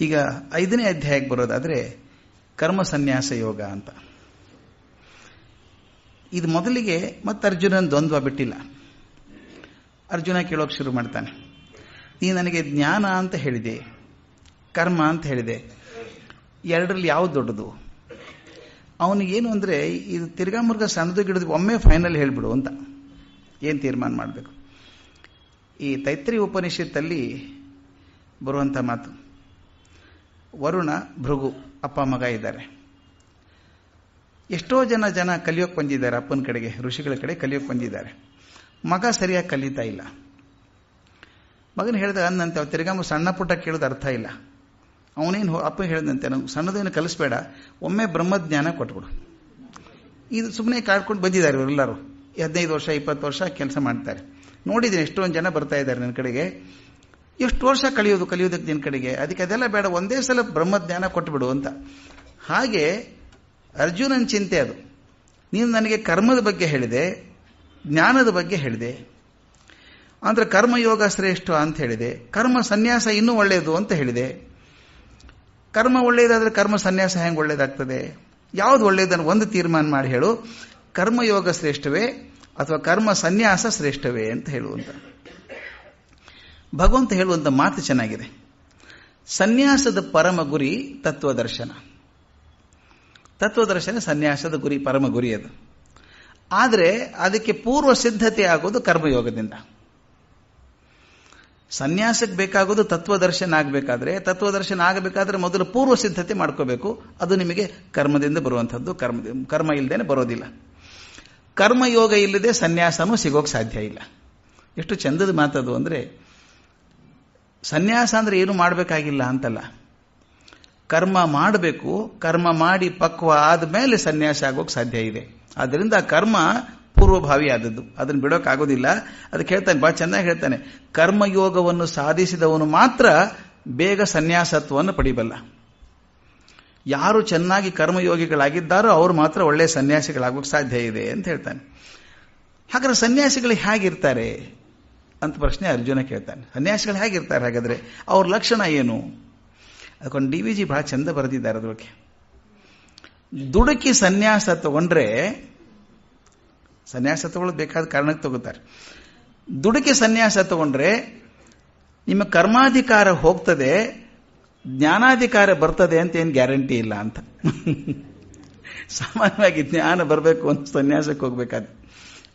ಈಗ ಐದನೇ ಅಧ್ಯಾಯಕ್ಕೆ ಬರೋದಾದ್ರೆ ಕರ್ಮ ಸನ್ಯಾಸ ಯೋಗ ಅಂತ. ಇದು ಮೊದಲಿಗೆ ಮತ್ತೆ ಅರ್ಜುನನ ದ್ವಂದ್ವ ಬಿಟ್ಟಿಲ್ಲ. ಅರ್ಜುನ ಕೇಳೋಕೆ ಶುರು ಮಾಡ್ತಾನೆ. ನೀ ನನಗೆ ಜ್ಞಾನ ಅಂತ ಹೇಳಿದೆ, ಕರ್ಮ ಅಂತ ಹೇಳಿದೆ, ಎರಡರಲ್ಲಿ ಯಾವ್ದು ದೊಡ್ಡದು? ಅವನಿಗೇನು ಅಂದರೆ, ಇದು ತಿರ್ಗಾಮುರ್ಗ ಸಣ್ಣದು ಗಿಡದ ಒಮ್ಮೆ ಫೈನಲ್ ಹೇಳಿಬಿಡು ಅಂತ. ಏನು ತೀರ್ಮಾನ ಮಾಡಬೇಕು? ಈ ತೈತ್ರಿ ಉಪನಿಷತ್ತಲ್ಲಿ ಬರುವಂಥ ಮಾತು. ವರುಣ, ಭೃಗು, ಅಪ್ಪ ಮಗ ಇದ್ದಾರೆ. ಎಷ್ಟೋ ಜನ ಜನ ಕಲಿಯೋಕೆ ಬಂದಿದ್ದಾರೆ ಅಪ್ಪನ ಕಡೆಗೆ, ಋಷಿಗಳ ಕಡೆ ಕಲಿಯೋಕೆ ಬಂದಿದ್ದಾರೆ. ಮಗ ಸರಿಯಾಗಿ ಕಲಿತಾ ಇಲ್ಲ. ಮಗನ ಹೇಳಿದ ಅಂದಂತೆ ಅವ ತಿರ್ಗಾಮ ಸಣ್ಣ ಪುಟ್ಟ ಕೇಳೋದು ಅರ್ಥ ಇಲ್ಲ. ಅವನೇನು ಅಪ್ಪ ಹೇಳಿದಂತೆ ನಾವು ಸಣ್ಣದೇನು ಕಲಿಸ್ಬೇಡ, ಒಮ್ಮೆ ಬ್ರಹ್ಮಜ್ಞಾನ ಕೊಟ್ಬಿಡು. ಇದು ಸುಮ್ಮನೆ ಕಾಡ್ಕೊಂಡು ಬಂದಿದ್ದಾರೆ ಇವರೆಲ್ಲರೂ. ಹದಿನೈದು ವರ್ಷ, ಇಪ್ಪತ್ತು ವರ್ಷ ಕೆಲಸ ಮಾಡ್ತಾರೆ. ನೋಡಿದ್ದೀನಿ ಎಷ್ಟೊಂದು ಜನ ಬರ್ತಾ ಇದ್ದಾರೆ ನನ್ನ ಕಡೆಗೆ. ಎಷ್ಟು ವರ್ಷ ಕಲಿಯೋದು ಕಲಿಯೋದಕ್ಕೆ ನಿನ್ನ ಕಡೆಗೆ? ಅದಕ್ಕೆ ಅದೆಲ್ಲ ಬೇಡ, ಒಂದೇ ಸಲ ಬ್ರಹ್ಮಜ್ಞಾನ ಕೊಟ್ಟುಬಿಡು ಅಂತ. ಹಾಗೆ ಅರ್ಜುನನ ಚಿಂತೆ ಅದು. ನೀನು ನನಗೆ ಕರ್ಮದ ಬಗ್ಗೆ ಹೇಳಿದೆ, ಜ್ಞಾನದ ಬಗ್ಗೆ ಹೇಳಿದೆ. ಅಂದ್ರೆ ಕರ್ಮಯೋಗ ಶ್ರೇಷ್ಠ ಅಂತ ಹೇಳಿದೆ. ಕರ್ಮ ಸನ್ಯಾಸ ಇನ್ನೂ ಒಳ್ಳೆಯದು ಅಂತ ಹೇಳಿದೆ. ಕರ್ಮ ಒಳ್ಳೆಯದಾದರೆ ಕರ್ಮ ಸನ್ಯಾಸ ಹೆಂಗೆ ಒಳ್ಳೆಯದಾಗ್ತದೆ? ಯಾವುದು ಒಳ್ಳೆಯದನ್ನು ಒಂದು ತೀರ್ಮಾನ ಮಾಡಿ ಹೇಳು. ಕರ್ಮಯೋಗ ಶ್ರೇಷ್ಠವೇ ಅಥವಾ ಕರ್ಮ ಸನ್ಯಾಸ ಶ್ರೇಷ್ಠವೇ ಅಂತ ಹೇಳುವಂತ ಭಗವಂತ ಹೇಳುವಂತ ಮಾತು ಚೆನ್ನಾಗಿದೆ. ಸನ್ಯಾಸದ ಪರಮ ಗುರಿ ತತ್ವದರ್ಶನ ತತ್ವದರ್ಶನ ಸನ್ಯಾಸದ ಗುರಿ, ಪರಮ ಗುರಿ ಅದು. ಆದರೆ ಅದಕ್ಕೆ ಪೂರ್ವ ಸಿದ್ಧತೆ ಆಗೋದು ಕರ್ಮಯೋಗದಿಂದ. ಸನ್ಯಾಸಕ್ಕೆ ಬೇಕಾಗೋದು ತತ್ವದರ್ಶನ ಆಗಬೇಕಾದ್ರೆ ತತ್ವದರ್ಶನ ಆಗಬೇಕಾದ್ರೆ ಮೊದಲು ಪೂರ್ವ ಸಿದ್ಧತೆ ಮಾಡ್ಕೋಬೇಕು. ಅದು ನಿಮಗೆ ಕರ್ಮದಿಂದ ಬರುವಂಥದ್ದು. ಕರ್ಮ ಕರ್ಮ ಇಲ್ಲದೇನೆ ಬರೋದಿಲ್ಲ. ಕರ್ಮಯೋಗ ಇಲ್ಲದೆ ಸನ್ಯಾಸನೂ ಸಿಗೋಕೆ ಸಾಧ್ಯ ಇಲ್ಲ. ಎಷ್ಟು ಚಂದದ ಮಾತದು ಅಂದರೆ ಸನ್ಯಾಸ ಅಂದ್ರೆ ಏನು ಮಾಡಬೇಕಾಗಿಲ್ಲ ಅಂತಲ್ಲ. ಕರ್ಮ ಮಾಡಬೇಕು, ಕರ್ಮ ಮಾಡಿ ಪಕ್ವ ಆದಮೇಲೆ ಸನ್ಯಾಸ ಆಗೋಕೆ ಸಾಧ್ಯ ಇದೆ. ಆದ್ದರಿಂದ ಕರ್ಮ ಪೂರ್ವಭಾವಿ ಆದದ್ದು. ಅದನ್ನು ಬಿಡೋಕ್ಕಾಗೋದಿಲ್ಲ ಅದಕ್ಕೆ ಹೇಳ್ತಾನೆ, ಬಹಳ ಚೆನ್ನಾಗಿ ಹೇಳ್ತಾನೆ. ಕರ್ಮಯೋಗವನ್ನು ಸಾಧಿಸಿದವನು ಮಾತ್ರ ಬೇಗ ಸನ್ಯಾಸತ್ವವನ್ನು ಪಡಿಬಲ್ಲ. ಯಾರು ಚೆನ್ನಾಗಿ ಕರ್ಮಯೋಗಿಗಳಾಗಿದ್ದಾರೋ ಅವರು ಮಾತ್ರ ಒಳ್ಳೆಯ ಸನ್ಯಾಸಿಗಳಾಗೋಕೆ ಸಾಧ್ಯ ಇದೆ ಅಂತ ಹೇಳ್ತಾನೆ. ಹಾಗಾದ್ರೆ ಸನ್ಯಾಸಿಗಳು ಹೇಗಿರ್ತಾರೆ? ಅಂತ ಪ್ರಶ್ನೆ ಅರ್ಜುನ ಕೇಳ್ತಾನೆ. ಸನ್ಯಾಸಿಗಳು ಹೇಗಿರ್ತಾರೆ ಹಾಗಾದ್ರೆ? ಅವ್ರ ಲಕ್ಷಣ ಏನು? ಅದಕ್ಕೊಂಡು ಡಿ ವಿ ಜಿ ಬಹಳ ಚಂದ ಬರೆದಿದ್ದಾರೆ ಅದ್ರ ಬಗ್ಗೆ ದುಡುಕಿ ಸನ್ಯಾಸ ತಗೊಂಡ್ರೆ ಸನ್ಯಾಸ ತಗೊಳ್ಳೋದು ಬೇಕಾದ ಕಾರಣಕ್ಕೆ ತಗೋತಾರೆ. ದುಡುಕಿ ಸನ್ಯಾಸ ತಗೊಂಡ್ರೆ ನಿಮ್ಮ ಕರ್ಮಾಧಿಕಾರ ಹೋಗ್ತದೆ, ಜ್ಞಾನಾಧಿಕಾರ ಬರ್ತದೆ ಅಂತ ಏನು ಗ್ಯಾರಂಟಿ ಇಲ್ಲ ಅಂತ. ಸಾಮಾನ್ಯವಾಗಿ ಜ್ಞಾನ ಬರಬೇಕು ಅಂತ ಸನ್ಯಾಸಕ್ಕೆ ಹೋಗ್ಬೇಕಾದ್ರೆ.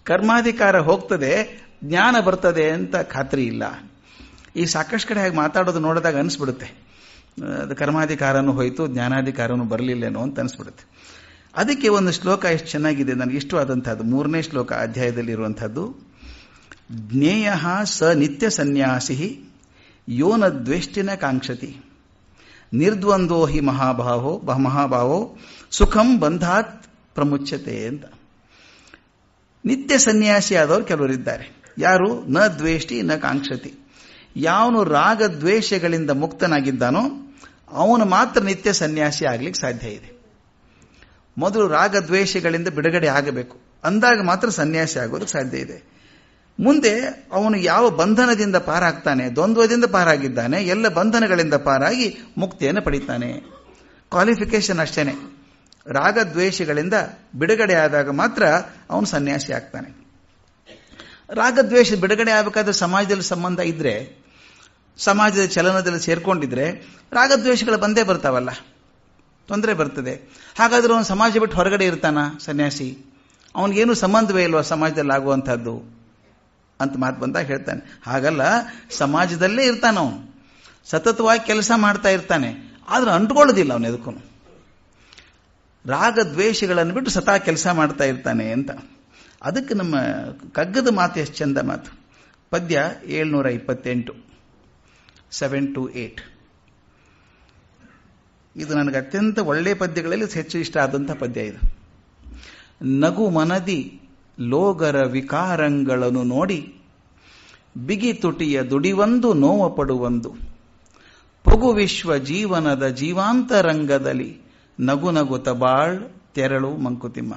ಕರ್ಮಾಧಿಕಾರ ಹೋಗ್ತದೆ ಜ್ಞಾನ ಬರ್ತದೆ ಅಂತ ಖಾತ್ರಿ ಇಲ್ಲ. ಈ ಸಾಕಷ್ಟು ಕಡೆ ಹಾಗೆ ಮಾತಾಡೋದು ನೋಡಿದಾಗ ಅನಿಸ್ಬಿಡುತ್ತೆ. ಅದು ಕರ್ಮಾಧಿಕಾರನೂ ಹೋಯಿತು, ಜ್ಞಾನಾಧಿಕಾರನೂ ಬರಲಿಲ್ಲೇನೋ ಅಂತ ಅನಿಸ್ಬಿಡುತ್ತೆ. ಅದಕ್ಕೆ ಒಂದು ಶ್ಲೋಕ ಎಷ್ಟು ಚೆನ್ನಾಗಿದೆ, ನನಗೆ ಇಷ್ಟವಾದಂಥದ್ದು ಮೂರನೇ ಶ್ಲೋಕ ಅಧ್ಯಾಯದಲ್ಲಿ ಇರುವಂಥದ್ದು ಜ್ಞೇಯ ಸ ನಿತ್ಯ ಸನ್ಯಾಸಿ ಯೋನ ದ್ವೇಷ್ಟಿನ ಕಾಂಕ್ಷತಿ. ನಿರ್ದ್ವಂದ್ವೋ ಹಿ ಮಹಾಭಾವೋ ಮಹಾಭಾವೋ ಸುಖಂ ಬಂಧಾತ್ ಪ್ರಮುಚ್ಯತೆ ಅಂತ. ನಿತ್ಯ ಸನ್ಯಾಸಿ ಆದವರು ಕೆಲವರಿದ್ದಾರೆ. ಯಾರು? ನ ದ್ವೇಷಿ ನ ಕಾಂಕ್ಷತಿ. ಯಾವನು ರಾಗ ದ್ವೇಷಗಳಿಂದ ಮುಕ್ತನಾಗಿದ್ದಾನೋ, ಅವನು ಮಾತ್ರ ನಿತ್ಯ ಸನ್ಯಾಸಿ ಆಗ್ಲಿಕ್ಕೆ ಸಾಧ್ಯ ಇದೆ. ಮೊದಲು ರಾಗ ದ್ವೇಷಗಳಿಂದ ಬಿಡುಗಡೆ ಆಗಬೇಕು. ಅಂದಾಗ ಮಾತ್ರ ಸನ್ಯಾಸಿ ಆಗೋದಕ್ಕೆ ಸಾಧ್ಯ ಇದೆ. ಮುಂದೆ ಅವನು ಯಾವ ಬಂಧನದಿಂದ ಪಾರಾಗ್ತಾನೆ, ದ್ವಂದ್ವದಿಂದ ಪಾರಾಗಿದ್ದಾನೆ, ಎಲ್ಲ ಬಂಧನಗಳಿಂದ ಪಾರಾಗಿ ಮುಕ್ತಿಯನ್ನು ಪಡಿತಾನೆ. ಕ್ವಾಲಿಫಿಕೇಶನ್ ಅಷ್ಟೇನೆ. ರಾಗ ದ್ವೇಷಗಳಿಂದ ಬಿಡುಗಡೆ ಆದಾಗ ಮಾತ್ರ ಅವನು ಸನ್ಯಾಸಿ ಆಗ್ತಾನೆ. ರಾಗದ್ವೇಷ ಬಿಡುಗಡೆ ಆಗಬೇಕಾದ ಸಮಾಜದಲ್ಲಿ ಸಂಬಂಧ ಇದ್ರೆ, ಸಮಾಜದ ಚಲನದಲ್ಲಿ ಸೇರ್ಕೊಂಡಿದ್ರೆ, ರಾಗದ್ವೇಷಗಳು ಬಂದೇ ಬರ್ತಾವಲ್ಲ. ತೊಂದರೆ ಬರ್ತದೆ. ಹಾಗಾದ್ರೆ ಅವನು ಸಮಾಜ ಬಿಟ್ಟು ಹೊರಗಡೆ ಇರ್ತಾನ, ಸನ್ಯಾಸಿ? ಅವನಿಗೇನು ಸಂಬಂಧವೇ ಇಲ್ವಾ ಸಮಾಜದಲ್ಲಿ ಆಗುವಂಥದ್ದು? ಅಂತ ಮಾತು ಬಂದಾಗ ಹೇಳ್ತಾನೆ. ಹಾಗಲ್ಲ, ಸಮಾಜದಲ್ಲೇ ಇರ್ತಾನ ಅವನು. ಸತತವಾಗಿ ಕೆಲಸ ಮಾಡ್ತಾ ಇರ್ತಾನೆ. ಆದ್ರೆ ಅಂಟ್ಕೊಳ್ಳೋದಿಲ್ಲ ಅವನು ಎದಕ್ಕೂ ರಾಗ ದ್ವೇಷಗಳನ್ನು ಬಿಟ್ಟು ಸತಾ ಕೆಲಸ ಮಾಡ್ತಾ ಇರ್ತಾನೆ ಅಂತ. ಅದಕ್ಕೆ ನಮ್ಮ ಕಗ್ಗದ ಮಾತು ಎಷ್ಟು ಚಂದ ಮಾತು. ಪದ್ಯ ಏಳ್ನೂರ ಇಪ್ಪತ್ತೆಂಟು ಸೆವೆನ್ ಟು ಏಟ್ ಇದು ನನಗೆ ಅತ್ಯಂತ ಒಳ್ಳೆಯ ಪದ್ಯಗಳಲ್ಲಿ ಹೆಚ್ಚು ಇಷ್ಟ ಆದಂಥ ಪದ್ಯ ಇದು. ನಗು ಮನದಿ ಲೋಗರ ವಿಕಾರಂಗಳನ್ನು ನೋಡಿ, ಬಿಗಿ ತುಟಿಯ ದುಡಿವಂದು ನೋವ ಪಡುವಂದು. ಪೊಗು ವಿಶ್ವ ಜೀವನದ ಜೀವಾಂತರಂಗದಲ್ಲಿ ನಗು ನಗುತ ಬಾಳ್ ತೆರಳು ಮಂಕುತಿಮ್ಮ.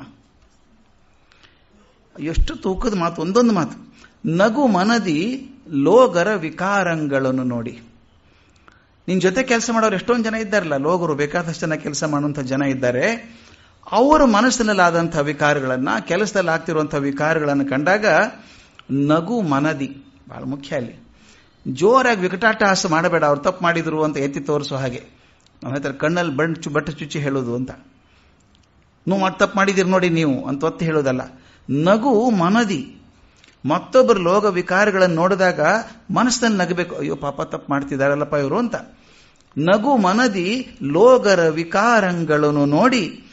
ಎಷ್ಟು ತೂಕದ ಮಾತು? ಒಂದೊಂದು ಮಾತು. ನಗು ಮನದಿ ಲೋಗರ ವಿಕಾರಂಗಳನ್ನು ನೋಡಿ. ನಿನ್ನ ಜೊತೆ ಕೆಲಸ ಮಾಡೋರು ಎಷ್ಟೊಂದು ಜನ ಇದ್ದಾರಲ್ಲ? ಲೋಗರು ಬೇಕಾದಷ್ಟು ಜನ ಕೆಲಸ ಮಾಡುವಂಥ ಜನ ಇದ್ದಾರೆ. ಅವರ ಮನಸ್ಸಿನಲ್ಲಾದಂಥ ವಿಕಾರಗಳನ್ನ, ಕೆಲಸದಲ್ಲಿ ಆಗ್ತಿರುವಂಥ ವಿಕಾರಗಳನ್ನು ಕಂಡಾಗ ನಗು ಮನದಿ. ಬಹಳ ಮುಖ್ಯ ಅಲ್ಲಿ. ಜೋರಾಗಿ ವಿಕಟಾಟಹಾಸ ಮಾಡಬೇಡ. ಅವ್ರು ತಪ್ಪು ಮಾಡಿದ್ರು ಅಂತ ಎತ್ತಿ ತೋರಿಸೋ ಹಾಗೆ. ನಮ್ಮ ಹತ್ರ ಕಣ್ಣಲ್ಲಿ ಬಣ್ಣ ಬಟ್ಟೆ ಚುಚ್ಚಿ ಹೇಳೋದು ಅಂತ. ನೀವು ತಪ್ಪು ಮಾಡಿದಿರಿ ನೋಡಿ ನೀವು ಅಂತ ಒತ್ತಿ ಹೇಳೋದಲ್ಲ. ನಗು ಮನದಿ. ಮತ್ತೊಬ್ಬರು ಲೋಕ ವಿಕಾರಗಳನ್ನು ನೋಡಿದಾಗ ಮನಸ್ಸಿನಲ್ಲಿ ನಗಬೇಕು, ಅಯ್ಯೋ, ಪಾಪ ತಪ್ಪು ಮಾಡ್ತಿದ್ದಾರಲ್ಲಪ್ಪ ಇವರು ಅಂತ. ನಗು ಮನದಿ ಲೋಗರ ವಿಕಾರಗಳನ್ನು ನೋಡಿ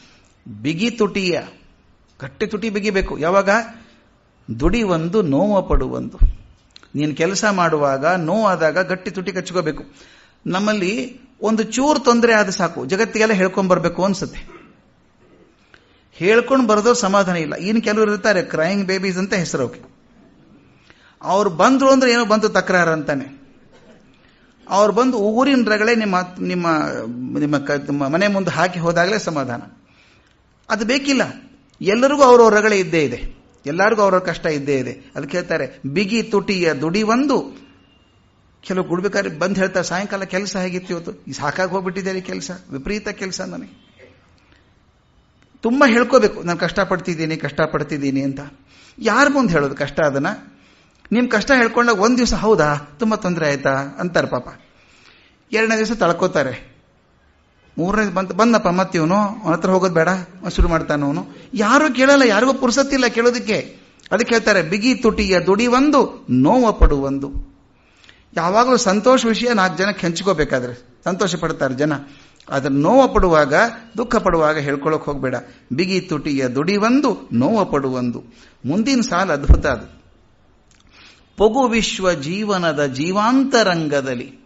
ಬಿಗಿ ತುಟಿಯ, ಗಟ್ಟಿ ತುಟಿ ಬಿಗಿಬೇಕು. ಯಾವಾಗ? ದುಡಿ ಒಂದು ನೋವ ಪಡುವೊಂದು. ನೀನು ಕೆಲಸ ಮಾಡುವಾಗ, ನೋವಾದಾಗ ಗಟ್ಟಿ ತುಟಿ ಕಚ್ಕೋಬೇಕು ನಮ್ಮಲ್ಲಿ ಒಂದು ಚೂರು ತೊಂದರೆ ಆದ ಸಾಕು. ಜಗತ್ತಿಗೆಲ್ಲ ಹೇಳ್ಕೊಂಡ್ ಬರ್ಬೇಕು ಅನ್ಸುತ್ತೆ. ಹೇಳ್ಕೊಂಡು ಬರೋದು ಸಮಾಧಾನ ಇಲ್ಲ. ಇನ್ನು ಕೆಲವರು ಇರ್ತಾರೆ ಕ್ರೈಯಿಂಗ್ ಬೇಬೀಸ್ ಅಂತ ಹೆಸರು ಅವಕ್ಕೆ ಅವ್ರು ಬಂದರು ಅಂದ್ರೆ ಏನೋ ಬಂತು ತಕರಾರ ಅಂತಾನೆ. ಅವ್ರು ಬಂದು ಊರಿನ ರಗಳೆ ನಿಮ್ಮ ನಿಮ್ಮ ನಿಮ್ಮ ಮನೆ ಮುಂದೆ ಹಾಕಿ ಹೋದಾಗಲೇ ಸಮಾಧಾನ. ಅದು ಬೇಕಿಲ್ಲ. ಎಲ್ಲರಿಗೂ ಅವ್ರವ್ರ ರಗಳೆ ಇದ್ದೇ ಇದೆ. ಎಲ್ಲರಿಗೂ ಅವ್ರವ್ರ ಕಷ್ಟ ಇದ್ದೇ ಇದೆ. ಅದಕ್ಕೆ ಹೇಳ್ತಾರೆ, ಬಿಗಿ ತುಟಿಯ ದುಡಿ ಒಂದು. ಕೆಲವು ಗುಡ್ಬೇಕಾದ್ರೆ ಬಂದು ಹೇಳ್ತಾರೆ, ಸಾಯಂಕಾಲ ಕೆಲಸ ಹೇಗಿತ್ತು ಇವತ್ತು? ಸಾಕಾಗಿ ಹೋಗ್ಬಿಟ್ಟಿದ್ದೇನೆ ಕೆಲಸ. ವಿಪರೀತ ಕೆಲಸ ನನಗೆ ತುಂಬಾ ಹೇಳ್ಕೋಬೇಕು, ನಾನು ಕಷ್ಟಪಡ್ತಿದ್ದೀನಿ ಕಷ್ಟಪಡ್ತಿದ್ದೀನಿ ಅಂತ. ಯಾರ ಮುಂದೆ ಹೇಳೋದು ಕಷ್ಟ ಅದನ್ನು. ನಿಮ್ಮ ಕಷ್ಟ ಹೇಳ್ಕೊಂಡಾಗ ಒಂದು ದಿವಸ, ಹೌದಾ? ತುಂಬಾ ತೊಂದರೆ ಆಯ್ತಾ? ಅಂತಾರೆ ಪಾಪ. ಎರಡನೇ ದಿವಸ ತಳ್ಕೋತಾರೆ. ಮೂರನೇ ಬಂತ, ಬಂದಪ್ಪ ಮತ್ತಿವನು ಅವನ ಹತ್ರ ಹೋಗೋದು ಬೇಡ ಶುರು ಮಾಡ್ತಾನೆ ಅವನು. ಯಾರು ಕೇಳಲ್ಲ, ಯಾರಿಗೂ ಪುರ್ಸತ್ತಿಲ್ಲ ಕೇಳೋದಕ್ಕೆ. ಅದಕ್ಕೆ ಹೇಳ್ತಾರೆ, ಬಿಗಿ ತುಟಿಯ ದುಡಿ ಒಂದು ನೋವ ಪಡುವೊಂದು. ಯಾವಾಗಲೂ ಸಂತೋಷ ವಿಷಯ ನಾಲ್ಕು ಜನಕ್ಕೆ ಹಂಚ್ಕೋಬೇಕಾದ್ರೆ ಸಂತೋಷ ಪಡ್ತಾರೆ ಜನ. ಅದ್ರ ನೋವು ಪಡುವಾಗ ದುಃಖ ಪಡುವಾಗ ಹೇಳ್ಕೊಳ್ಳೋಕೆ ಹೋಗ್ಬೇಡ. ಬಿಗಿ ತುಟಿಯ ದುಡಿವಂದು ನೋವ ಪಡುವೊಂದು ಮುಂದಿನ ಸಾಲ ಅದ್ಭುತ ಅದು. ಪೊಗು ವಿಶ್ವ ಜೀವನದ ಜೀವಾಂತರಂಗದಲ್ಲಿ.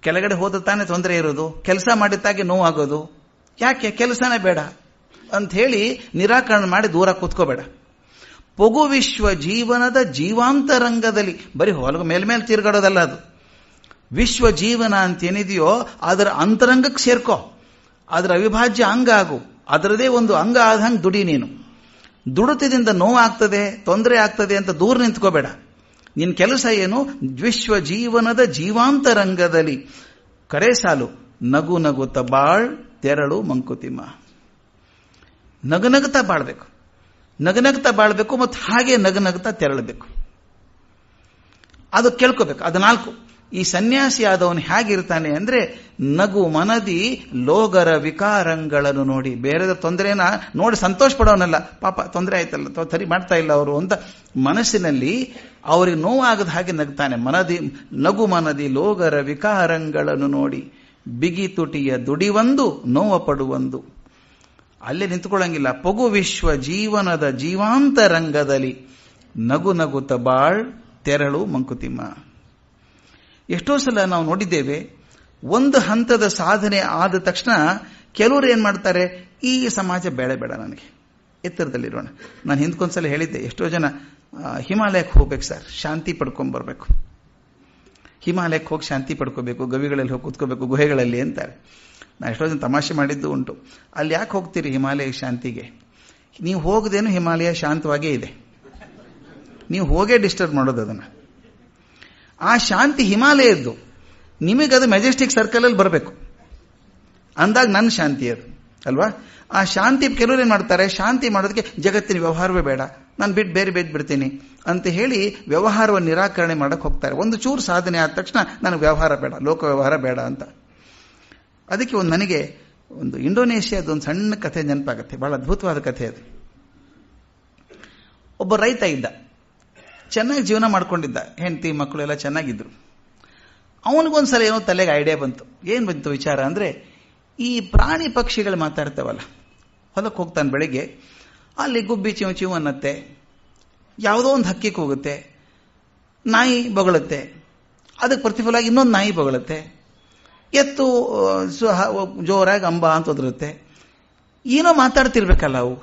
ಕೆಳಗಡೆ ಹೋದ ತಾನೇ ತೊಂದರೆ ಇರೋದು. ಕೆಲಸ ಮಾಡಿದ್ದಾಗೆ ನೋವಾಗೋದು. ಯಾಕೆ? ಕೆಲಸನೇ ಬೇಡ. ಅಂತ ಹೇಳಿ ನಿರಾಕರಣೆ ಮಾಡಿ ದೂರ ಕೂತ್ಕೋಬೇಡ. ಪೊಗು ವಿಶ್ವ ಜೀವನದ ಜೀವಾಂತರಂಗದಲ್ಲಿ. ಬರೀ ಹೊಲಗ ಮೇಲ್ಮೇಲೆ ತಿರುಗಾಡೋದಲ್ಲ ಅದು. ವಿಶ್ವ ಜೀವನ ಅಂತ ಏನಿದೆಯೋ ಅದರ ಅಂತರಂಗಕ್ಕೆ ಸೇರ್ಕೋ. ಅದರ ಅವಿಭಾಜ್ಯ ಅಂಗ ಆಗು ಅದರದೇ ಒಂದು ಅಂಗ ಆದಂಗೆ ದುಡಿ ನೀನು. ದುಡಿತದಿಂದ ನೋವಾಗ್ತದೆ, ತೊಂದರೆ ಆಗ್ತದೆ ಅಂತ ದೂರ ನಿಂತ್ಕೋಬೇಡ. ನಿನ್ನ ಕೆಲಸ ಏನು? ವಿಶ್ವ ಜೀವನದ ಜೀವಾಂತರಂಗದಲ್ಲಿ. ಕರೆ ಸಾಲು. ನಗು ನಗುತ್ತ ಬಾಳ್ ತೆರಳು ಮಂಕುತಿಮ್ಮ. ನಗನಗುತ್ತಾ ಬಾಳ್ಬೇಕು. ನಗನಗ್ತಾ ಬಾಳ್ಬೇಕು ಮತ್ತು ಹಾಗೆ ನಗನಗ್ತಾ ತೆರಳಬೇಕು. ಅದು ಕೇಳ್ಕೋಬೇಕು. ಅದು ನಾಲ್ಕು. ಈ ಸನ್ಯಾಸಿ ಆದವನು ಹೇಗಿರ್ತಾನೆ ಅಂದ್ರೆ ನಗು ಮನದಿ ಲೋಗರ ವಿಕಾರಗಳನ್ನು ನೋಡಿ. ಬೇರೆದ ತೊಂದರೆನ ನೋಡಿ ಸಂತೋಷ ಪಡೋನಲ್ಲ ಪಾಪ ತೊಂದರೆ ಆಯ್ತಲ್ಲ ಸರಿ ಮಾಡ್ತಾ ಇಲ್ಲ ಅವರು ಅಂತ ಮನಸ್ಸಿನಲ್ಲಿ ಅವರಿಗೆ ನೋವಾಗದ ಹಾಗೆ ನಗ್ತಾನೆ. ಮನದಿ, ನಗು ಮನದಿ ಲೋಗರ ವಿಕಾರಗಳನ್ನು ನೋಡಿ. ಬಿಗಿ ತುಟಿಯ ದುಡಿವೊಂದು ನೋವ ಪಡುವೊಂದು ಅಲ್ಲೇ ನಿಂತ್ಕೊಳ್ಳಂಗಿಲ್ಲ. ಪೊಗು ವಿಶ್ವ ಜೀವನದ ಜೀವಾಂತರಂಗದಲ್ಲಿ ನಗು ನಗುತ ಬಾಳ್ ತೆರಳು ಮಂಕುತಿಮ್ಮ. ಎಷ್ಟೋ ಸಲ ನಾವು ನೋಡಿದ್ದೇವೆ, ಒಂದು ಹಂತದ ಸಾಧನೆ ಆದ ತಕ್ಷಣ ಕೆಲವರು ಏನ್ ಮಾಡ್ತಾರೆ, ಈ ಸಮಾಜ ಬೇಡ ಬೇಡ ನನಗೆ. ಎತ್ತರದಲ್ಲಿರೋಣ. ನಾನು ಹಿಂದ್ಕೊಂದ್ಸಲ ಹೇಳಿದ್ದೆ, ಎಷ್ಟೋ ಜನ ಹಿಮಾಲಯಕ್ಕೆ ಹೋಗ್ಬೇಕು ಸರ್, ಶಾಂತಿ ಪಡ್ಕೊಂಡ್ ಬರ್ಬೇಕು. ಹಿಮಾಲಯಕ್ಕೆ ಹೋಗಿ ಶಾಂತಿ ಪಡ್ಕೋಬೇಕು, ಗವಿಗಳಲ್ಲಿ ಹೋಗಿ ಕೂತ್ಕೋಬೇಕು, ಗುಹೆಗಳಲ್ಲಿ ಅಂತಾರೆ. ನಾನು ಎಷ್ಟೋ ಜನ ತಮಾಷೆ ಮಾಡಿದ್ದು ಉಂಟು. ಅಲ್ಲಿ ಯಾಕೆ ಹೋಗ್ತೀರಿ ಹಿಮಾಲಯ ಶಾಂತಿಗೆ? ನೀವು ಹೋಗದೇನು ಹಿಮಾಲಯ ಶಾಂತವಾಗೇ ಇದೆ. ನೀವು ಹೋಗೇ ಡಿಸ್ಟರ್ಬ್ ಮಾಡೋದು ಅದನ್ನ. ಆ ಶಾಂತಿ ಹಿಮಾಲಯದ್ದು. ಅದು ಮೆಜೆಸ್ಟಿಕ್ ಸರ್ಕಲ್ ಅಲ್ಲಿ ಬರಬೇಕು. ಅಂದಾಗ ನನ್ನ ಶಾಂತಿ ಅದು. ಅಲ್ವಾ? ಆ ಶಾಂತಿ ಕೆಲವರು ಏನು ಮಾಡ್ತಾರೆ? ಶಾಂತಿ ಮಾಡೋದಕ್ಕೆ ಜಗತ್ತಿನ ವ್ಯವಹಾರವೇ ಬೇಡ. ನಾನು ಬಿಟ್ಟು ಬೇರೆ ಬೇರೆ ಬಿಡ್ತೀನಿ ಅಂತ ಹೇಳಿ ವ್ಯವಹಾರವನ್ನು ನಿರಾಕರಣೆ ಮಾಡಕ್ಕೆ ಹೋಗ್ತಾರೆ. ಒಂದು ಚೂರು ಸಾಧನೆ ಆದ ತಕ್ಷಣ ನನಗೆ ವ್ಯವಹಾರ ಬೇಡ, ಲೋಕ ವ್ಯವಹಾರ ಬೇಡ ಅಂತ. ಅದಕ್ಕೆ ಒಂದು ನನಗೆ ಒಂದು ಇಂಡೋನೇಷ್ಯಾದ ಒಂದು ಸಣ್ಣ ಕಥೆ ನೆನಪಾಗುತ್ತೆ. ಬಹಳ ಅದ್ಭುತವಾದ ಕಥೆ ಅದು. ಒಬ್ಬ ರೈತ ಇದ್ದ. ಚೆನ್ನಾಗಿ ಜೀವನ ಮಾಡ್ಕೊಂಡಿದ್ದ. ಹೆಂಡತಿ, ಮಕ್ಕಳು ಎಲ್ಲ ಚೆನ್ನಾಗಿದ್ರು. ಅವನಿಗೊಂದ್ಸಲ ಏನೋ ತಲೆಗೆ ಐಡಿಯಾ ಬಂತು. ಏನ್ ಬಂತು ವಿಚಾರ ಅಂದ್ರೆ, ಈ ಪ್ರಾಣಿ ಪಕ್ಷಿಗಳು ಮಾತಾಡ್ತಾವಲ್ಲ ಹೊಲಕ್ಕೆ ಹೋಗ್ತಾನೆ ಬೆಳಿಗ್ಗೆ, ಅಲ್ಲಿ ಗುಬ್ಬಿ ಚಿವ್ ಚಿವ್ ಅನ್ನತ್ತೆ, ಯಾವುದೋ ಒಂದು ಹಕ್ಕಿ ಕೂಗುತ್ತೆ ನಾಯಿ ಬೊಗಳುತ್ತೆ, ಅದಕ್ಕೆ ಪ್ರತಿಫಲ ಇನ್ನೊಂದು ನಾಯಿ ಬೊಗಳುತ್ತೆ, ಎತ್ತು ಜೋರಾಗಿ ಅಂಬ ಅಂತ ಒದರುತ್ತೆ. ಏನೋ ಮಾತಾಡ್ತಿರ್ಬೇಕಲ್ಲ ಅವು.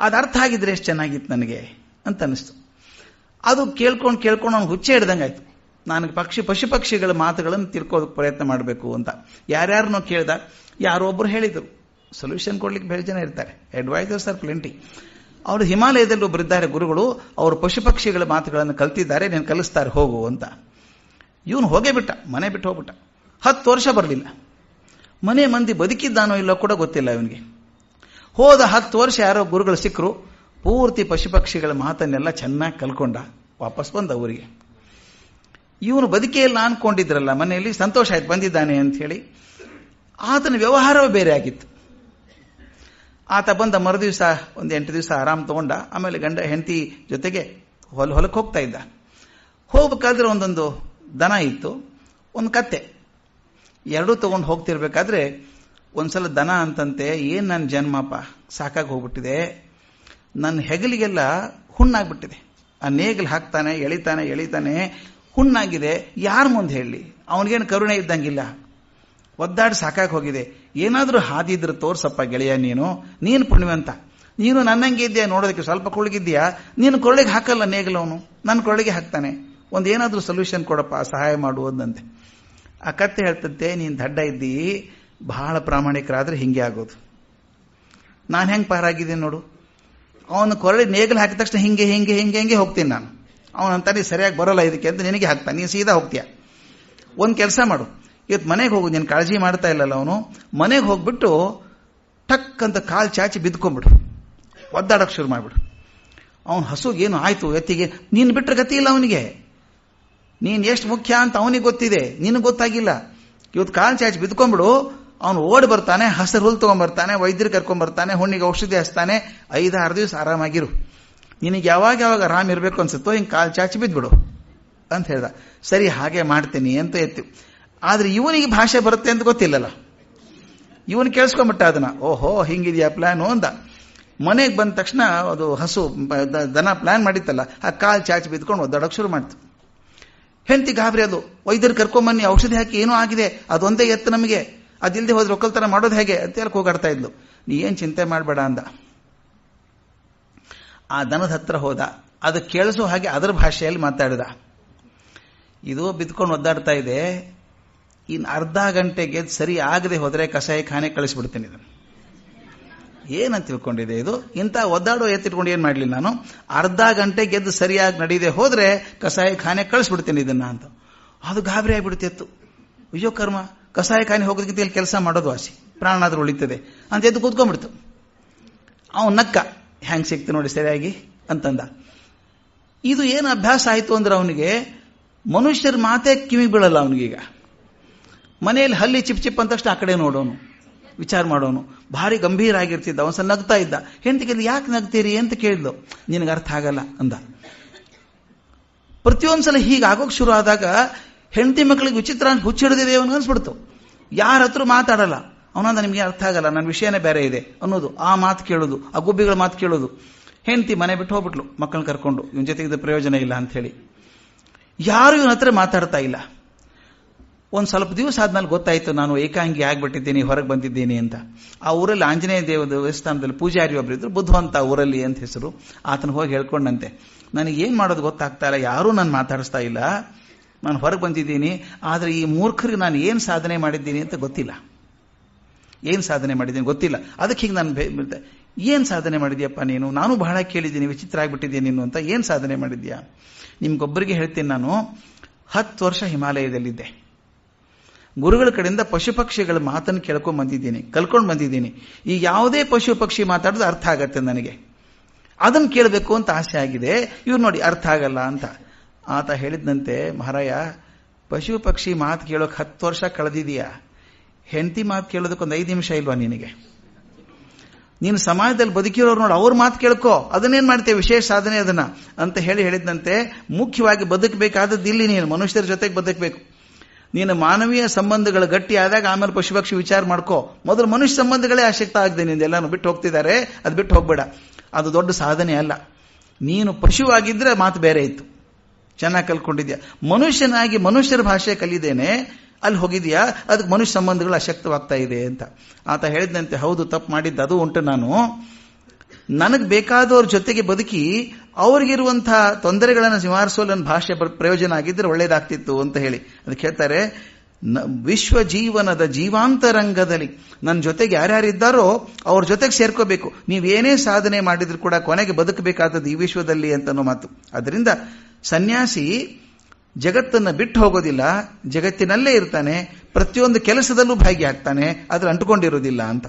ಅದು ಅರ್ಥ ಆಗಿದ್ರೆ ಎಷ್ಟು ಚೆನ್ನಾಗಿತ್ತು ನನಗೆ ಅಂತ ಅನಿಸ್ತು ಅದು ಕೇಳ್ಕೊಂಡು ಕೇಳ್ಕೊಂಡು ಅವ್ನು ಹುಚ್ಚೆ ಹಿಡ್ದಂಗೆ ಆಯ್ತು. ನನಗೆ ಪಕ್ಷಿ, ಪಶು ಪಕ್ಷಿಗಳ ಮಾತುಗಳನ್ನು ತಿಳ್ಕೋದಕ್ಕೆ ಪ್ರಯತ್ನ ಮಾಡಬೇಕು ಅಂತ. ಯಾರ್ಯಾರನ್ನೋ ಕೇಳ್ದ ಯಾರೊಬ್ಬರು ಹೇಳಿದರು. ಸೊಲ್ಯೂಷನ್ ಕೊಡ್ಲಿಕ್ಕೆ ಬೇರೆ ಜನ ಇರ್ತಾರೆ. ಅಡ್ವೈಸರ್ಸ್ ಆರ್ ಪ್ಲೆಂಟಿ ಅವರು ಹಿಮಾಲಯದಲ್ಲಿ ಒಬ್ಬರಿದ್ದಾರೆ ಗುರುಗಳು, ಅವರು ಪಶು ಪಕ್ಷಿಗಳ ಮಾತುಗಳನ್ನು ಕಲ್ತಿದ್ದಾರೆ, ನೀನು ಕಲಿಸ್ತಾರೆ ಹೋಗು ಅಂತ. ಇವನು ಹೋಗೇ ಬಿಟ್ಟ, ಮನೆ ಬಿಟ್ಟು ಹೋಗ್ಬಿಟ್ಟ. ಹತ್ತು ವರ್ಷ ಬರಲಿಲ್ಲ. ಮನೆ ಮಂದಿ ಬದುಕಿದ್ದಾನೋ ಇಲ್ಲೋ ಕೂಡ ಗೊತ್ತಿಲ್ಲ ಇವನಿಗೆ. ಹೋದ ಹತ್ತು ವರ್ಷ ಯಾರೋ ಗುರುಗಳು ಸಿಕ್ಕರು ಪೂರ್ತಿ ಪಶು ಪಕ್ಷಿಗಳ ಮಾತನ್ನೆಲ್ಲ ಚೆನ್ನಾಗಿ ಕಲ್ಕೊಂಡ ವಾಪಸ್ ಬಂದ ಊರಿಗೆ. ಇವನು ಬದುಕಿಯಲ್ಲಿ ಅನ್ಕೊಂಡಿದ್ರಲ್ಲ ಮನೆಯಲ್ಲಿ ಸಂತೋಷ ಆಯ್ತು, ಬಂದಿದ್ದಾನೆ ಅಂತ ಹೇಳಿ. ಆತನ ವ್ಯವಹಾರವೇ ಬೇರೆ ಆಗಿತ್ತು. ಆತ ಬಂದ ಮರು ದಿವಸ ಒಂದು ಎಂಟು ದಿವಸ ಆರಾಮ್ ತಗೊಂಡ, ಆಮೇಲೆ ಗಂಡ ಹೆಂಡತಿ ಜೊತೆಗೆ ಹೊಲ ಹೊಲಕ್ಕೆ ಹೋಗ್ತಾ ಇದ್ದ. ಹೋಗ್ಬೇಕಾದ್ರೆ ಒಂದೊಂದು ದನ ಇತ್ತು, ಒಂದು ಕತ್ತೆ. ಎರಡೂ ತಗೊಂಡು ಹೋಗ್ತಿರ್ಬೇಕಾದ್ರೆ ಒಂದ್ಸಲ ದನ ಅಂತಂತೆ, ಏನ್ ನನ್ನ ಜನ್ಮಪ್ಪ, ಸಾಕಾಗಿ ಹೋಗ್ಬಿಟ್ಟಿದೆ. ನನ್ನ ಹೆಗಲಿಗೆಲ್ಲ ಹುಣ್ಣಾಗ್ಬಿಟ್ಟಿದೆ. ಆ ನೇಗಿಲು ಹಾಕ್ತಾನೆ, ಎಳಿತಾನೆ ಎಳಿತಾನೆ, ಹುಣ್ಣಾಗಿದೆ. ಯಾರ ಮುಂದೆ ಹೇಳಿ? ಅವನಿಗೇನು ಕರುಣೆ ಇದ್ದಂಗಿಲ್ಲ. ಒದ್ದಾಡಿ ಸಾಕಾಗಿ ಹೋಗಿದೆ. ಏನಾದರೂ ಹಾದಿದ್ರೆ ತೋರ್ಸಪ್ಪ ಗೆಳೆಯ ನೀನು. ನೀನು ಪುಣ್ಯವಂತ. ನೀನು ನನ್ನಂಗೆ ಇದೆಯಾ? ನೋಡೋದಕ್ಕೆ ಸ್ವಲ್ಪ ಕೊಳಗಿದ್ಯಾ? ನೀನು ಕೊಳ್ಳಿಗೆ ಹಾಕಲ್ಲ ನೇಗಿಲು ಅವನು. ನನ್ನ ಕೊಳ್ಳಿಗೆ ಹಾಕ್ತಾನೆ. ಒಂದು ಏನಾದರೂ ಸೊಲ್ಯೂಷನ್ ಕೊಡಪ್ಪ, ಸಹಾಯ ಮಾಡುವುದಂತೆ ಆ ಕತ್ತೆ ಹೇಳ್ತಂತೆ, ನೀನು ದಡ್ಡ ಇದ್ದೀ. ಬಹಳ ಪ್ರಾಮಾಣಿಕರಾದ್ರೆ ಹಿಂಗೆ ಆಗೋದು. ನಾನು ಹೆಂಗೆ ಪಾರಾಗಿದ್ದೀನಿ ನೋಡು. ಅವನು ಕೊರಳಿ ನೇಗಿಲು ಹಾಕಿದ ತಕ್ಷಣ ಹಿಂಗೆ ಹಿಂಗೆ ಹಿಂಗೆ ಹಿಂಗೆ ಹೋಗ್ತೀನಿ ನಾನು. ಅವನಂತಾನೆ ಸರಿಯಾಗಿ ಬರೋಲ್ಲ ಇದಕ್ಕೆ ಅಂತ ನಿನಗೆ ಹಾಕ್ತಾನೆ ನೀನು ಸೀದಾ ಹೋಗ್ತೀಯ. ಒಂದು ಕೆಲಸ ಮಾಡು. ಇವತ್ತು ಮನೆಗೆ ಹೋಗು, ನೀನು ಕಾಳಜಿ ಮಾಡ್ತಾ ಇಲ್ಲಲ್ಲ ಅವನು. ಮನೆಗೆ ಹೋಗ್ಬಿಟ್ಟು ಟಕ್ ಅಂತ ಕಾಲು ಚಾಚಿ ಬಿದ್ಕೊಂಡ್ಬಿಡು. ಒದ್ದಾಡಕ್ಕೆ ಶುರು ಮಾಡಿಬಿಡು. ಅವನು ಹಸುಗೇನು ಆಯಿತು ಎತ್ತಿಗೆ? ನೀನು ಬಿಟ್ಟರೆ ಗತಿ ಇಲ್ಲ ಅವನಿಗೆ. ನೀನು ಎಷ್ಟು ಮುಖ್ಯ ಅಂತ ಅವನಿಗೆ ಗೊತ್ತಿದೆ. ನಿನಗೆ ಗೊತ್ತಾಗಿಲ್ಲ. ಇವತ್ತು ಕಾಲು ಚಾಚಿ ಬಿದ್ಕೊಂಡ್ಬಿಡು. ಅವನು ಓಡಿ ಬರ್ತಾನೆ, ಹಸಿರು ಹುಲ್ ತಗೊಂಡ್ಬರ್ತಾನೆ ವೈದ್ಯರು ಕರ್ಕೊಂಡ್ಬರ್ತಾನೆ ಹುಣ್ಣಿಗೆ ಔಷಧಿ ಹಚ್ತಾನೆ ಆರು ದಿವಸ ಆರಾಮಾಗಿರು. ನಿನಗೆ ಯಾವಾಗ ಯಾವಾಗ ಆರಾಮ್ ಇರಬೇಕು ಅನ್ಸುತ್ತೋ, ಹಿಂಗೆ ಕಾಲು ಚಾಚಿ ಬಿದ್ಬಿಡು ಅಂತ ಹೇಳ್ದ. ಸರಿ, ಹಾಗೆ ಮಾಡ್ತೀನಿ ಅಂತ ಎತ್ತಿ. ಆದ್ರೆ ಇವನಿಗೆ ಭಾಷೆ ಬರುತ್ತೆ ಅಂತ ಗೊತ್ತಿಲ್ಲಲ್ಲ. ಇವನು ಕೇಳಿಸ್ಕೊಂಬಿಟ್ಟ ಅದನ್ನ. ಓಹೋ, ಹಿಂಗಿದೆಯಾ ಪ್ಲಾನು ಅಂದ. ಮನೆಗೆ ಬಂದ ತಕ್ಷಣ ಅದು ಹಸು ದನ ಪ್ಲಾನ್ ಮಾಡಿತ್ತಲ್ಲ, ಆ ಕಾಲು ಚಾಚಿ ಬಿದ್ಕೊಂಡು ಒದ್ದಾಡೋಕೆ ಶುರು ಮಾಡ್ತು. ಹೆಂಡತಿ ಗಾಬರಿ ಅದು. ವೈದ್ಯರು ಕರ್ಕೊಂಬನ್ನಿ, ಔಷಧಿ ಹಾಕಿ ಏನೂ ಆಗಿದೆ, ಅದೊಂದೇ ಎತ್ತು ನಮಗೆ. ಅದಿಲ್ಲದೆ ಹೋದ್ರೆ ಒಕ್ಕಲ್ತನ ಮಾಡೋದು ಹೇಗೆ? ಅಂತ ಹೇಳಿ ಕೂಗಾಡ್ತಾ ಇದ್ಲು. ನೀ ಏನು ಚಿಂತೆ ಮಾಡಬೇಡ ಅಂದ. ಆ ದನದ ಹತ್ರ ಹೋದ. ಅದು ಕೇಳಿಸೋ ಹಾಗೆ ಅದರ ಭಾಷೆಯಲ್ಲಿ ಮಾತಾಡಿದ. ಇದು ಬಿದ್ಕೊಂಡು ಒದ್ದಾಡ್ತಾ ಇದೆ. ಇನ್ನು ಅರ್ಧ ಗಂಟೆಗೆ ಸರಿ ಆಗದೆ ಹೋದರೆ ಕಸಾಯ ಖಾನೆ ಕಳಿಸ್ಬಿಡ್ತೀನಿ ಇದನ್ನು. ಏನಂತ ತಿಳ್ಕೊಂಡಿದೆ ಇದು? ಇಂಥ ಒದ್ದಾಡೋ ಎತ್ತಿಟ್ಕೊಂಡು ಏನು ಮಾಡಲಿ ನಾನು? ಅರ್ಧ ಗಂಟೆ ಗೆದ್ದು ಸರಿಯಾಗಿ ನಡೀದೆ ಹೋದರೆ ಕಸಾಯ ಖಾನೆ ಕಳಿಸ್ಬಿಡ್ತೀನಿ ಇದನ್ನ ಅಂತ. ಅದು ಗಾಬರಿ ಆಗಿಬಿಡ್ತಿತ್ತು ಅಯ್ಯೋ ಕರ್ಮ. ಕಸಾಯ ಖಾನೆ ಹೋಗೋದಕ್ಕಿಂತ ಇಲ್ಲಿ ಕೆಲಸ ಮಾಡೋದು ಆಸೆ. ಪ್ರಾಣನಾದರೂ ಉಳಿತದೆ ಅಂತ ಎದ್ದು ಕೂತ್ಕೊಂಡ್ಬಿಡ್ತು. ಅವನು ನಕ್ಕ, ಹ್ಯಾಂಗ್ ಸಿಕ್ತು ನೋಡಿ ಸರಿಯಾಗಿ? ಅಂತಂದ. ಇದು ಏನು ಅಭ್ಯಾಸ ಆಯಿತು ಅಂದ್ರೆ ಅವನಿಗೆ ಮನುಷ್ಯರ ಮಾತೇ ಕಿವಿ ಬೀಳಲ್ಲ ಅವನಿಗೀಗ. ಮನೆಯಲ್ಲಿ ಹಲ್ಲಿ ಚಿಪ್ ಚಿಪ್ ಅಂತ ತಕ್ಷಣ ಆ ಕಡೆ ನೋಡೋನು, ವಿಚಾರ ಮಾಡೋನು. ಭಾರಿ ಗಂಭೀರ ಆಗಿರ್ತಿದ್ದ. ಅವನ್ಸ ನಗ್ತಾ ಇದ್ದ. ಹೆಂಡತಿಗೆ ಯಾಕೆ ನಗ್ತೀರಿ? ಅಂತ ಕೇಳಿದ್ಲು ನಿನಗೆ ಅರ್ಥ ಆಗಲ್ಲ, ಅಂದ. ಪ್ರತಿಯೊಂದ್ಸಲ ಹೀಗಾಗೋಕ್ ಶುರು ಆದಾಗ ಹೆಂಡತಿ ಮಕ್ಕಳಿಗೆ ವಿಚಿತ್ರ ಹುಚ್ಚಿಡಿದಿದೆ ಅವನು ಅನ್ಸ್ಬಿಡ್ತು. ಯಾರ ಹತ್ರ ಮಾತಾಡಲ್ಲ. ಅವನಂದ ನಿಮಗೆ ಅರ್ಥ ಆಗಲ್ಲ. ನನ್ನ ವಿಷಯನೇ ಬೇರೆ ಇದೆ ಅನ್ನೋದು. ಆ ಮಾತು ಕೇಳೋದು, ಆ ಗುಬ್ಬಿಗಳ ಮಾತು ಕೇಳೋದು. ಹೆಂಡತಿ ಮನೆ ಬಿಟ್ಟು ಹೋಗ್ಬಿಟ್ಲು, ಮಕ್ಕಳನ್ನ ಕರ್ಕೊಂಡು. ಇವನ್ ಜೊತೆಗೆ ಪ್ರಯೋಜನ ಇಲ್ಲ ಅಂತ ಹೇಳಿ. ಯಾರು ಇವನ ಹತ್ರ ಮಾತಾಡ್ತಾ ಇಲ್ಲ. ಒಂದು ಸ್ವಲ್ಪ ದಿವಸ ಆದ್ಮೇಲೆ ಗೊತ್ತಾಯ್ತು, ನಾನು ಏಕಾಂಗಿ ಆಗ್ಬಿಟ್ಟಿದ್ದೀನಿ, ಹೊರಗೆ ಬಂದಿದ್ದೀನಿ ಅಂತ. ಆ ಊರಲ್ಲಿ ಆಂಜನೇಯ ದೇವ ದೇವಸ್ಥಾನದಲ್ಲಿ ಪೂಜಾರಿ ಒಬ್ರು ಇದ್ರು, ಬುದ್ಧವಂತ ಊರಲ್ಲಿ ಅಂತ ಹೆಸರು. ಆತನ ಹೋಗಿ ಹೇಳ್ಕೊಂಡಂತೆ, ನನಗೆ ಏನ್ ಮಾಡೋದು ಗೊತ್ತಾಗ್ತಾ ಇಲ್ಲ, ಯಾರೂ ನಾನು ಮಾತಾಡಿಸ್ತಾ ಇಲ್ಲ. ನಾನು ಹೊರಗೆ ಬಂದಿದ್ದೀನಿ, ಆದರೆ ಈ ಮೂರ್ಖರಿಗೆ ನಾನು ಏನು ಸಾಧನೆ ಮಾಡಿದ್ದೀನಿ ಅಂತ ಗೊತ್ತಿಲ್ಲ. ಏನು ಸಾಧನೆ ಮಾಡಿದ್ದೀನಿ ಗೊತ್ತಿಲ್ಲ. ಅದಕ್ಕೆ ಹೀಗೆ ನಾನು ಏನು ಸಾಧನೆ ಮಾಡಿದ್ಯಪ್ಪ ನೀನು? ನಾನು ಬಹಳ ಕೇಳಿದ್ದೀನಿ, ವಿಚಿತ್ರ ಆಗಿಬಿಟ್ಟಿದ್ದೀನಿ ನೀನು ಅಂತ ಏನು ಸಾಧನೆ ಮಾಡಿದ್ಯಾ? ನಿಮ್ಗೊಬ್ಬರಿಗೆ ಹೇಳ್ತೀನಿ ನಾನು, ಹತ್ತು ವರ್ಷ ಹಿಮಾಲಯದಲ್ಲಿದ್ದೆ. ಗುರುಗಳ ಕಡೆಯಿಂದ ಪಶು ಪಕ್ಷಿಗಳ ಮಾತನ್ನು ಕೇಳ್ಕೊಂಡು ಬಂದಿದ್ದೀನಿ, ಕಲ್ಕೊಂಡು ಬಂದಿದ್ದೀನಿ. ಈ ಯಾವುದೇ ಪಶು ಪಕ್ಷಿ ಮಾತಾಡೋದು ಅರ್ಥ ಆಗತ್ತೆ ನನಗೆ. ಅದನ್ನು ಕೇಳಬೇಕು ಅಂತ ಆಸೆ ಆಗಿದೆ. ಇವ್ರು ನೋಡಿ ಅರ್ಥ ಆಗಲ್ಲ ಅಂತ. ಆತ ಹೇಳಿದಂತೆ ಮಹಾರಾಯ, ಪಶು ಪಕ್ಷಿ ಮಾತು ಕೇಳೋಕೆ ಹತ್ತು ವರ್ಷ ಕಳೆದಿದೀಯಾ? ಹೆಂಡತಿ ಮಾತು ಕೇಳೋದಕ್ಕೆ ಒಂದು ಐದು ನಿಮಿಷ ಇಲ್ವಾ ನಿನಗೆ? ನೀನು ಸಮಾಜದಲ್ಲಿ ಬದುಕಿರೋರು ನೋಡಿ, ಅವ್ರ ಮಾತು ಕೇಳ್ಕೋ. ಅದನ್ನೇನ್ ಮಾಡ್ತೇವೆ ವಿಶೇಷ ಸಾಧನೆ ಅದನ್ನ. ಅಂತ ಹೇಳಿ ಹೇಳಿದಂತೆ ಮುಖ್ಯವಾಗಿ ಬದುಕಬೇಕಾದದ್ದು ಇಲ್ಲಿ ನೀನು, ಮನುಷ್ಯರ ಜೊತೆಗೆ ಬದುಕಬೇಕು. ನೀನು ಮಾನವೀಯ ಸಂಬಂಧಗಳು ಗಟ್ಟಿ ಆದಾಗ ಆಮೇಲೆ ಪಶು ಪಕ್ಷಿ ವಿಚಾರ ಮಾಡ್ಕೋ. ಮೊದಲು ಮನುಷ್ಯ ಸಂಬಂಧಗಳೇ ಆಸಕ್ತ ಆಗದೆ ನಿಂದೆಲ್ಲಾನು ಬಿಟ್ಟು ಹೋಗ್ತಿದ್ದಾರೆ ಅದು ಬಿಟ್ಟು ಹೋಗ್ಬೇಡ. ಅದು ದೊಡ್ಡ ಸಾಧನೆ ಅಲ್ಲ. ನೀನು ಪಶುವಾಗಿದ್ರೆ ಮಾತು ಬೇರೆ ಇತ್ತು. ಚೆನ್ನಾಗಿ ಕಲ್ಕೊಂಡಿದ್ಯಾ ಮನುಷ್ಯನಾಗಿ ಮನುಷ್ಯರ ಭಾಷೆ ಕಲಿದೇನೆ, ಅಲ್ಲಿ ಹೋಗಿದ್ಯಾ? ಅದಕ್ಕೆ ಮನುಷ್ಯ ಸಂಬಂಧಗಳು ಅಶಕ್ತವಾಗ್ತಾ ಇದೆ ಅಂತ. ಆತ ಹೇಳಿದಂತೆ, ಹೌದು, ತಪ್ಪು ಮಾಡಿದ್ದು, ಅದು ಉಂಟು ನಾನು. ನನಗೆ ಬೇಕಾದವ್ರ ಜೊತೆಗೆ ಬದುಕಿ, ಅವ್ರಿಗಿರುವಂತಹ ತೊಂದರೆಗಳನ್ನು ನಿವಾರಿಸಲು ನನ್ನ ಭಾಷೆ ಪ್ರಯೋಜನ ಆಗಿದ್ರೆ ಒಳ್ಳೇದಾಗ್ತಿತ್ತು ಅಂತ ಹೇಳಿ. ಅದಕ್ಕೆ ಹೇಳ್ತಾರೆ ವಿಶ್ವ ಜೀವನದ ಜೀವಾಂತರಂಗದಲ್ಲಿ ನನ್ನ ಜೊತೆಗೆ ಯಾರ್ಯಾರಿದ್ದಾರೋ ಅವ್ರ ಜೊತೆಗೆ ಸೇರ್ಕೋಬೇಕು. ನೀವೇನೇ ಸಾಧನೆ ಮಾಡಿದ್ರು ಕೂಡ ಕೊನೆಗೆ ಬದುಕಬೇಕಾದದ್ದು ಈ ವಿಶ್ವದಲ್ಲಿ ಅಂತನೋ ಮಾತು. ಅದರಿಂದ ಸನ್ಯಾಸಿ ಜಗತ್ತನ್ನು ಬಿಟ್ಟು ಹೋಗೋದಿಲ್ಲ ಜಗತ್ತಿನಲ್ಲೇ ಇರ್ತಾನೆ ಪ್ರತಿಯೊಂದು ಕೆಲಸದಲ್ಲೂ ಭಾಗಿಯಾಗ್ತಾನೆ ಆದರೆ ಅಂಟುಕೊಂಡಿರೋದಿಲ್ಲ ಅಂತ.